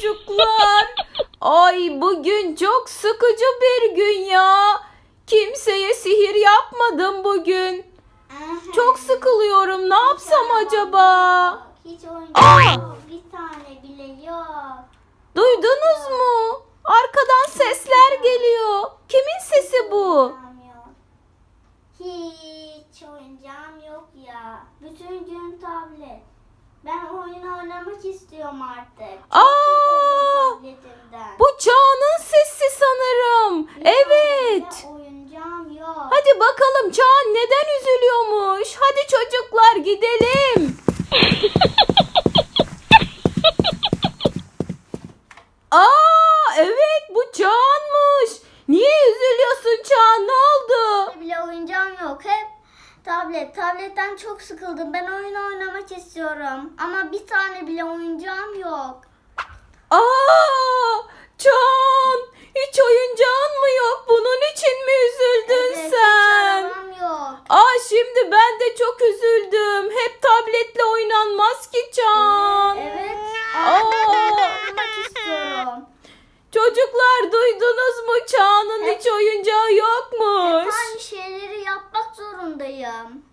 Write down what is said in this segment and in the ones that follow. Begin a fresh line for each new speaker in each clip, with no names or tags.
çocuklar. Ay bugün çok sıkıcı bir gün ya. Kimseye sihir yapmadım bugün. Çok sıkılıyorum. Ne yapsam acaba?
Hiç oyuncak yok. Bir tane bile yok.
Duydunuz mu? Arkadan sesler geliyor. Kimin sesi bu?
Hiç oyuncağım yok ya. Bütün gün tablet. Ben oyun oynamak istiyorum artık.
Aa!
Tabletimden.
Bu Çağan'ın sesi sanırım.
Bir tane
Evet.
bile Oyuncağım yok.
Hadi bakalım Çağan neden üzülüyormuş? Hadi çocuklar gidelim. Aa evet bu Çağan'mış. Niye üzülüyorsun Çağan? Ne oldu?
Bile oyuncağım yok. Hep tablet. Tabletten çok sıkıldım. Ben oyun oynamak istiyorum. Ama bir tane bile oyuncağım yok.
Aa şimdi ben de çok üzüldüm. Hep tabletle oynanmaz ki Çağan.
Evet.
Aa.
İstiyorum.
Çocuklar duydunuz mu? Çağan'ın hiç oyuncağı yokmuş.
Aynı şeyleri yapmak zorundayım.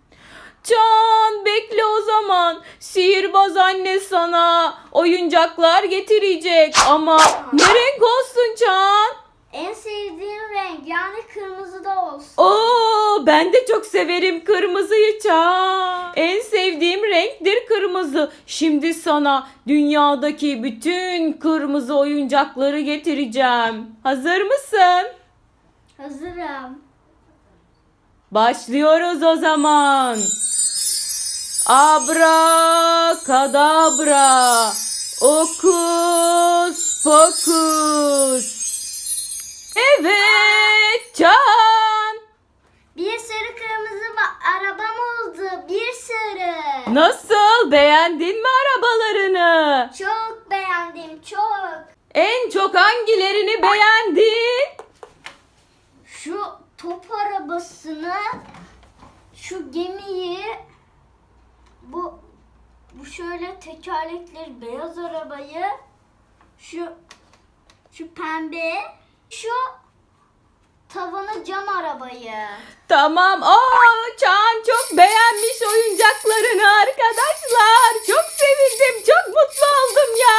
Çağan bekle o zaman. Sihirbaz anne sana oyuncaklar getirecek. Ama ne renk olsun Çağan?
En sevdiğim renk yani kırmızı da olsun.
Oo, ben de çok severim kırmızıyı Çağan. En sevdiğim renktir kırmızı. Şimdi sana dünyadaki bütün kırmızı oyuncakları getireceğim. Hazır mısın?
Hazırım.
Başlıyoruz o zaman. Abra kadabra. Okus Nasıl beğendin mi arabalarını?
Çok beğendim çok.
En çok hangilerini beğendin?
Şu top arabasını, şu gemiyi, bu bu şöyle tekerlekli beyaz arabayı, şu şu pembe, şu tavanı cam arabayı.
Tamam. Aa, beğenmiş oyuncaklarını arkadaşlar. Çok sevindim. Çok mutlu oldum ya.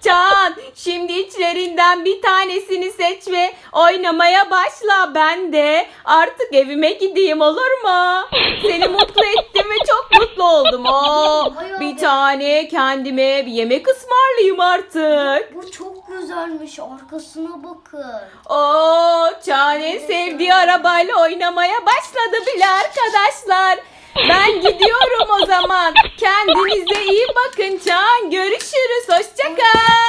Çağan şimdi içlerinden bir tanesini seç ve oynamaya başla. Ben de artık evime gideyim olur mu? Seni mutlu mutlu oldum. Oo, bir tane kendime bir yemek ısmarlayayım artık.
Bu çok güzelmiş. Arkasına bakın.
Oo, Çağan en sevdiği arabayla oynamaya başladı bile arkadaşlar. Ben gidiyorum o zaman. Kendinize iyi bakın Çağan. Görüşürüz. Hoşça kal.